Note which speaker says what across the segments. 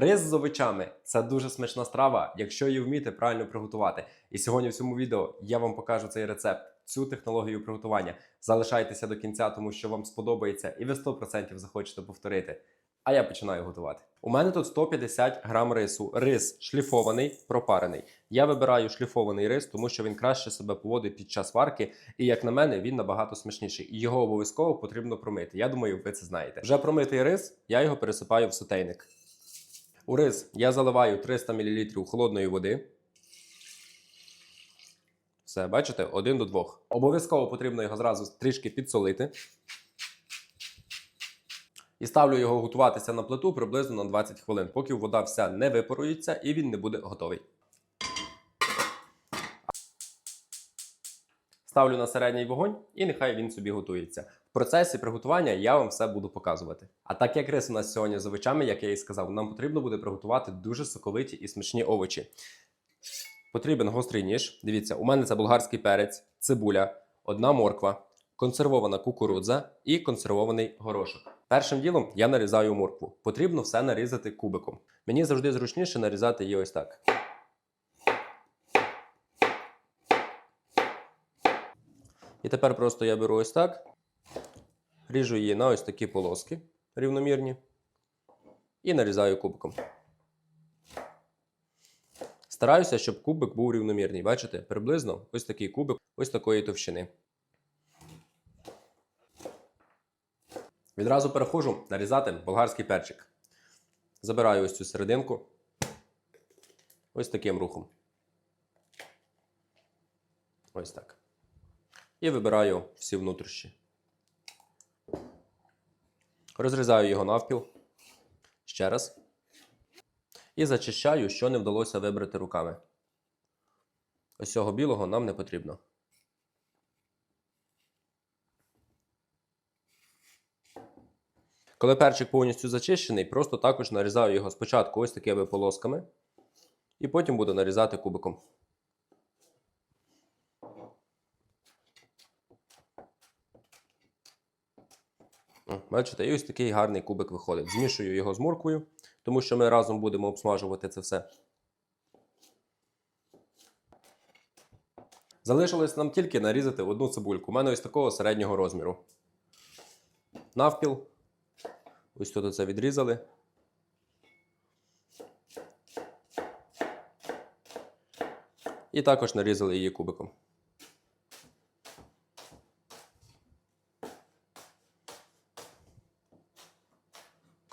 Speaker 1: Рис з овочами це дуже смачна страва, якщо її вміти правильно приготувати. І сьогодні в цьому відео я вам покажу цей рецепт, цю технологію приготування. Залишайтеся до кінця, тому що вам сподобається, і ви 100% захочете повторити. А я починаю готувати. У мене тут 150 грам рису. Рис шліфований, пропарений. Я вибираю шліфований рис, тому що він краще себе поводить під час варки, і як на мене, він набагато смачніший. І його обов'язково потрібно промити. Я думаю, ви це знаєте. Вже промитий рис, я його пересипаю в сотейник. У рис я заливаю 300 мл холодної води. Все, бачите, один до двох. Обов'язково потрібно його зразу трішки підсолити. І ставлю його готуватися на плиту приблизно на 20 хвилин, поки вода вся не випарується і він не буде готовий. Ставлю на середній вогонь і нехай він собі готується. Процесі приготування я вам все буду показувати. А так як рис у нас сьогодні з овочами, як я і сказав, нам потрібно буде приготувати дуже соковиті і смачні овочі. Потрібен гострий ніж. Дивіться, у мене це болгарський перець, цибуля, одна морква, консервована кукурудза і консервований горошок. Першим ділом я нарізаю моркву. Потрібно все нарізати кубиком. Мені завжди зручніше нарізати її ось так. І тепер просто я беру ось так, ріжу її на ось такі полоски рівномірні і нарізаю кубиком. Стараюся, щоб кубик був рівномірний. Бачите, приблизно ось такий кубик, ось такої товщини. Відразу переходжу нарізати болгарський перчик. Забираю ось цю серединку. Ось таким рухом. Ось так. І вибираю всі внутрішні. Розрізаю його навпіл. Ще раз. І зачищаю, що не вдалося вибрати руками. Ось цього білого нам не потрібно. Коли перчик повністю зачищений, просто також нарізаю його спочатку ось такими полосками, і потім буду нарізати кубиком. Бачите, і ось такий гарний кубик виходить. Змішую його з морквою, тому що ми разом будемо обсмажувати це все. Залишилось нам тільки нарізати одну цибульку. У мене ось такого середнього розміру. Навпіл. Ось тут це відрізали. І також нарізали її кубиком.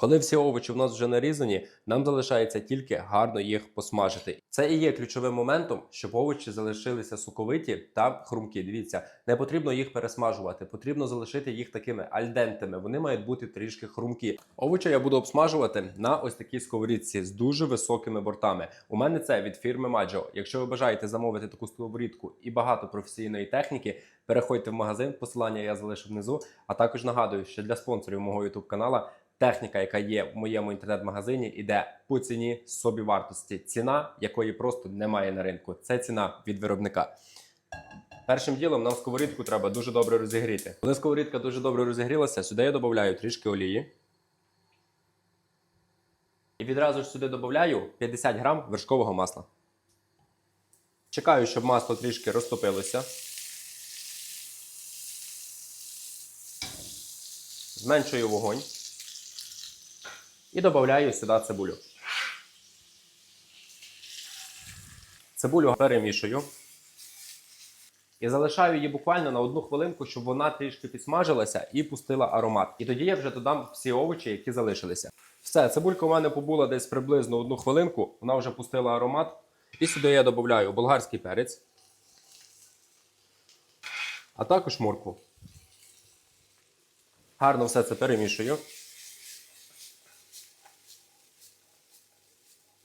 Speaker 1: Коли всі овочі в нас вже нарізані, нам залишається тільки гарно їх посмажити. Це і є ключовим моментом, щоб овочі залишилися соковиті та хрумкі. Дивіться, не потрібно їх пересмажувати, потрібно залишити їх такими альдентами. Вони мають бути трішки хрумкі. Овочі я буду обсмажувати на ось такій сковорідці з дуже високими бортами. У мене це від фірми Маджо. Якщо ви бажаєте замовити таку сковорідку і багато професійної техніки, переходьте в магазин. Посилання я залишу внизу. А також нагадую, що для спонсорів мого YouTube канала техніка, яка є в моєму інтернет-магазині, іде по ціні собівартості. Ціна, якої просто немає на ринку. Це ціна від виробника. Першим ділом нам сковорідку треба дуже добре розігріти. Коли сковорідка дуже добре розігрілася, сюди я додаю трішки олії. І відразу ж сюди додаю 50 грам вершкового масла. Чекаю, щоб масло трішки розтопилося. Зменшую вогонь. І додаю сюди цибулю. Цибулю перемішую. І залишаю її буквально на одну хвилинку, щоб вона трішки підсмажилася і пустила аромат. І тоді я вже додам всі овочі, які залишилися. Все, цибулька у мене побула десь приблизно одну хвилинку, вона вже пустила аромат. І сюди я додаю болгарський перець, а також моркву. Гарно все це перемішую.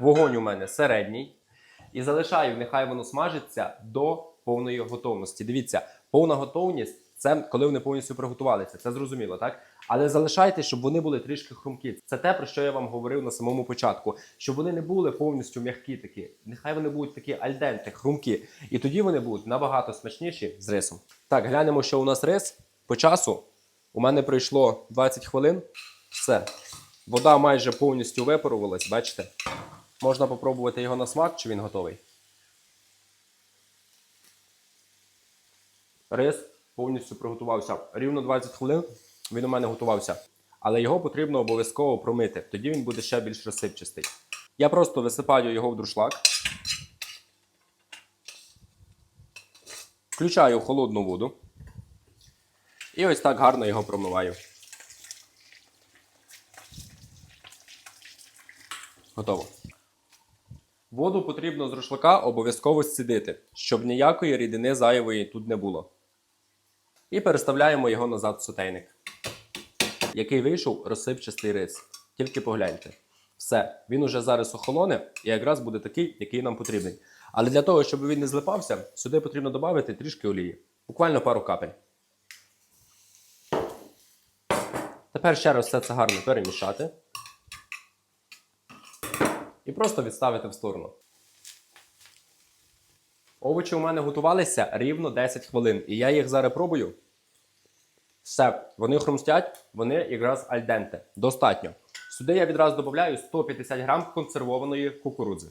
Speaker 1: Вогонь у мене середній. І залишаю, нехай воно смажиться до повної готовності. Дивіться, повна готовність це коли вони повністю приготувалися. Це зрозуміло, так? Але залишайте, щоб вони були трішки хрумкі. Це те, про що я вам говорив на самому початку. Щоб вони не були повністю м'які такі. Нехай вони будуть такі альденти, хрумкі. І тоді вони будуть набагато смачніші з рисом. Так, глянемо, що у нас рис по часу. У мене пройшло 20 хвилин. Все. Вода майже повністю випарувалась, бачите? Можна попробувати його на смак, чи він готовий. Рис повністю приготувався. Рівно 20 хвилин він у мене готувався. Але його потрібно обов'язково промити, тоді він буде ще більш розсипчастий. Я просто висипаю його в друшлак. Включаю холодну воду. І ось так гарно його промиваю. Готово. Воду потрібно з рушлака обов'язково зцідити, щоб ніякої рідини зайвої тут не було. І переставляємо його назад в сотейник, який вийшов розсипчастий рис. Тільки погляньте. Все, він уже зараз охолоне і якраз буде такий, який нам потрібен. Але для того, щоб він не злипався, сюди потрібно додати трішки олії. Буквально пару капель. Тепер ще раз все це гарно перемішати. І просто відставити в сторону. Овочі у мене готувалися рівно 10 хвилин, і я їх зараз пробую. Все, вони хрумстять, вони якраз альденте. Достатньо. Сюди я відразу додаю 150 грам консервованої кукурудзи.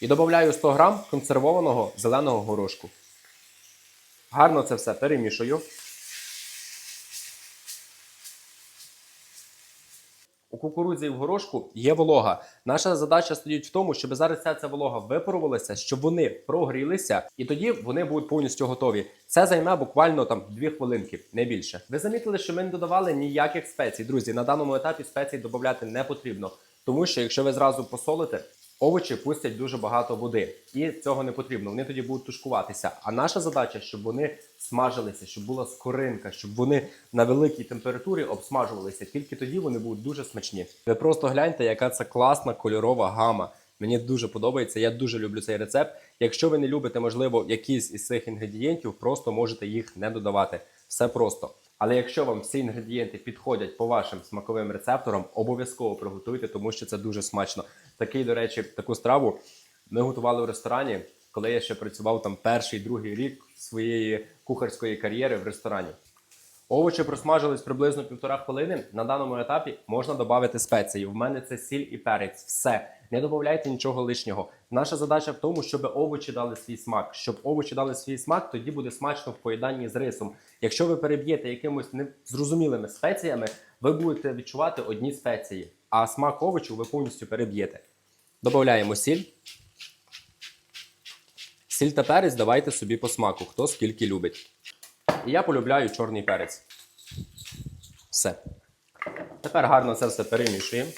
Speaker 1: І додаю 100 грам консервованого зеленого горошку. Гарно це все перемішую. У кукурудзі і в горошку є волога. Наша задача стоїть в тому, щоб зараз вся ця волога випарувалася, щоб вони прогрілися, і тоді вони будуть повністю готові. Це займе буквально там 2 хвилинки, не більше. Ви замітили, що ми не додавали ніяких спецій. Друзі, на даному етапі спецій додати не потрібно, тому що якщо ви зразу посолите. Овочі пустять дуже багато води, і цього не потрібно. Вони тоді будуть тушкуватися. А наша задача, щоб вони смажилися, щоб була скоринка, щоб вони на великій температурі обсмажувалися. Тільки тоді вони будуть дуже смачні. Ви просто гляньте, яка це класна кольорова гама. Мені дуже подобається. Я дуже люблю цей рецепт. Якщо ви не любите, можливо, якісь із цих інгредієнтів, просто можете їх не додавати. Все просто. Але якщо вам всі інгредієнти підходять по вашим смаковим рецепторам, обов'язково приготуйте, тому що це дуже смачно. Такий, до речі, таку страву ми готували в ресторані, коли я ще працював там перший другий рік своєї кухарської кар'єри в ресторані. Овочі просмажились приблизно півтора хвилини. На даному етапі можна додати спеції. В мене це сіль і перець. Все. Не додавайте нічого лишнього. Наша задача в тому, щоб овочі дали свій смак. Щоб овочі дали свій смак, тоді буде смачно в поєднанні з рисом. Якщо ви переб'єте якимось незрозумілими спеціями, ви будете відчувати одні спеції, а смак овочів ви повністю переб'єте. Додаємо сіль. Сіль та перець давайте собі по смаку, хто скільки любить. І я полюбляю чорний перець. Все. Тепер гарно це все перемішуємо.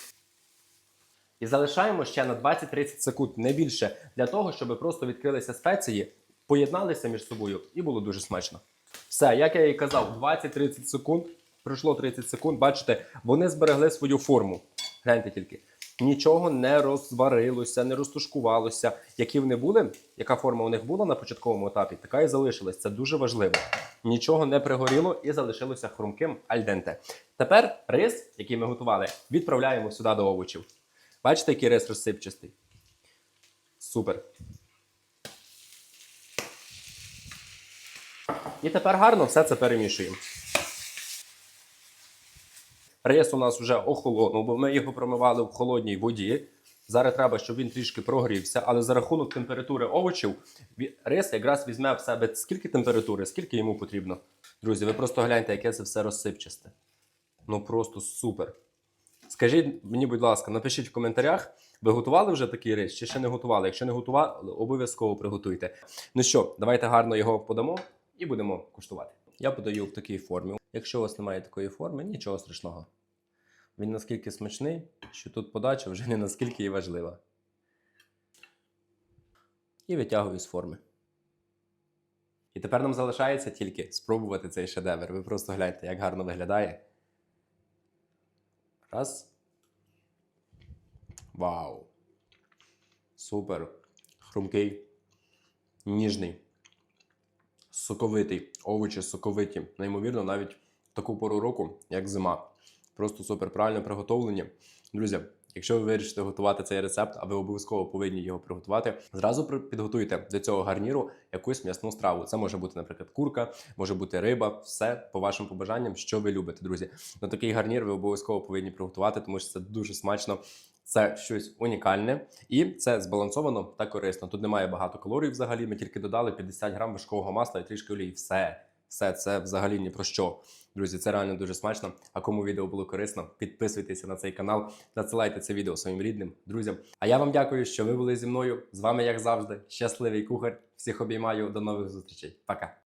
Speaker 1: І залишаємо ще на 20-30 секунд, не більше, для того, щоб просто відкрилися спеції, поєдналися між собою і було дуже смачно. Все, як я і казав, 20-30 секунд. Пройшло 30 секунд, бачите, вони зберегли свою форму. Гляньте тільки. Нічого не розварилося, не розтушкувалося. Які вони були, яка форма у них була на початковому етапі, така і залишилась. Це дуже важливо. Нічого не пригоріло і залишилося хрумким альденте. Тепер рис, який ми готували, відправляємо сюди до овочів. Бачите, який рис розсипчастий? Супер. І тепер гарно все це перемішуємо. Рис у нас вже охолонув, бо ми його промивали в холодній воді. Зараз треба, щоб він трішки прогрівся, але за рахунок температури овочів рис якраз візьме в себе скільки температури, скільки йому потрібно. Друзі, ви просто гляньте, яке це все розсипчасте. Ну просто супер. Скажіть мені, будь ласка, напишіть в коментарях, ви готували вже такий рис чи ще не готували? Якщо не готували, обов'язково приготуйте. Ну що, давайте гарно його подамо і будемо куштувати. Я подаю в такій формі. Якщо у вас немає такої форми, нічого страшного. Він наскільки смачний, що тут подача вже не наскільки і важлива. І витягую з форми. І тепер нам залишається тільки спробувати цей шедевр. Ви просто гляньте, як гарно виглядає. Раз. Вау! Супер! Хрумкий, ніжний, соковитий, овочі соковиті. Неймовірно, навіть в таку пору року, як зима. Просто супер правильне приготовлення. Друзі, якщо ви вирішите готувати цей рецепт, а ви обов'язково повинні його приготувати, зразу підготуйте до цього гарніру якусь м'ясну страву. Це може бути, наприклад, курка, може бути риба, все по вашим побажанням, що ви любите, друзі. На такий гарнір ви обов'язково повинні приготувати, тому що це дуже смачно. Це щось унікальне і це збалансовано та корисно. Тут немає багато калорій взагалі. Ми тільки додали 50 грам вершкового масла і трішки олії. Все, все це взагалі ні про що. Друзі, це реально дуже смачно. А кому відео було корисно, підписуйтеся на цей канал, надсилайте це відео своїм рідним, друзям. А я вам дякую, що ви були зі мною. З вами, як завжди, щасливий кухар. Всіх обіймаю. До нових зустрічей. Пока.